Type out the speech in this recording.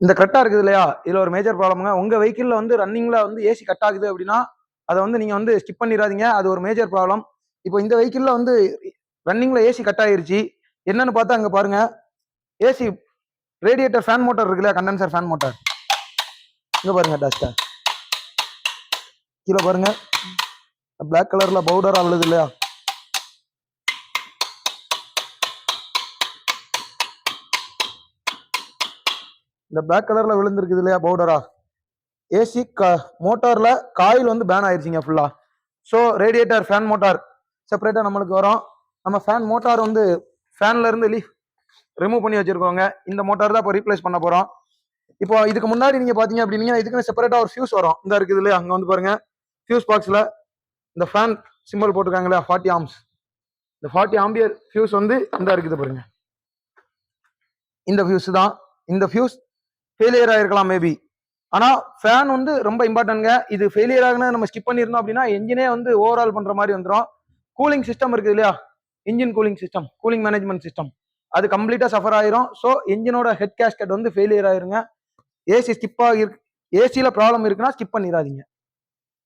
இந்த கரெக்டாக இருக்குது இல்லையா? இதில் ஒரு மேஜர் ப்ராப்ளம்ங்க உங்கள் வெஹிக்கிளில் வந்து ரன்னிங்கில் வந்து ஏசி கட் ஆகுது அப்படின்னா அதை வந்து நீங்கள் வந்து ஸ்கிப் பண்ணிடாதீங்க. அது ஒரு மேஜர் ப்ராப்ளம் இப்போ இந்த வெஹிக்கிளில் வந்து ரன்னிங்கில் ஏசி கட் ஆயிருச்சு. என்னன்னு பார்த்தா அங்கே பாருங்க. ஏசி ரேடியேட்டர் ஃபேன் மோட்டர் இருக்குல்ல கண்டென்சர் ஃபேன் மோட்டர் இங்கே பாருங்க டஸ்டர் கீழே பாருங்க. பிளாக் கலரில் பவுடர் அழுது இல்லையா? இந்த பிளாக் கலரில் விழுந்துருக்குது இல்லையா பவுடரா ஏசி க மோட்டாரில் காயில் வந்து பேன் ஆயிடுச்சிங்க ஃபுல்லாக ஸோ ரேடியேட்டர் ஃபேன் மோட்டார் செப்பரேட்டாக நம்மளுக்கு வரும். நம்ம ஃபேன் மோட்டார் வந்து ஃபேன்லேருந்து லீஃப் ரிமூவ் பண்ணி வச்சுருக்கோங்க. இந்த மோட்டார் தான் இப்போ ரீப்ளேஸ் பண்ண போகிறோம் இப்போ இதுக்கு முன்னாடி நீங்கள் பார்த்தீங்க அப்படின்னா இதுக்குன்னு செப்பரேட்டாக ஒரு ஃபியூஸ் வரும். இந்த இருக்குது இல்லையா அங்கே வந்து பாருங்கள் ஃபியூஸ் பாக்ஸில் இந்த ஃபேன் சிம்பிள் போட்டிருக்காங்களே ஃபார்ட்டி ஆம்ஸ் இந்த ஃபார்ட்டி ஆம்பியர் ஃபியூஸ் வந்து இந்த இருக்குது பாருங்க. இந்த ஃபியூஸ் தான். இந்த ஃபியூஸ் ஃபெயிலியர் ஆயிருக்கலாம் மேபி ஆனால் ஃபேன் வந்து ரொம்ப இம்பார்ட்டன்ட்ங்க இது ஃபெயிலியர் ஆகுனா நம்ம ஸ்கிப் பண்ணியிருந்தோம் அப்படின்னா என்ஜினே வந்து ஓவரால் பண்ணுற மாதிரி வந்துடும் கூலிங் சிஸ்டம் இருக்குது இல்லையா? Engine cooling system cooling management system அது கம்ப்ளீட்டாக சஃபர் ஆயிரும். ஸோ இன்ஜினோட ஹெட் கேஸ்கட் வந்து ஃபெயிலியர் ஆயிருங்க. ஏசி ஸ்கிப் ஆகி ஏசியில் ப்ராப்ளம் இருக்குன்னா ஸ்கிப் பண்ணிடாதீங்க.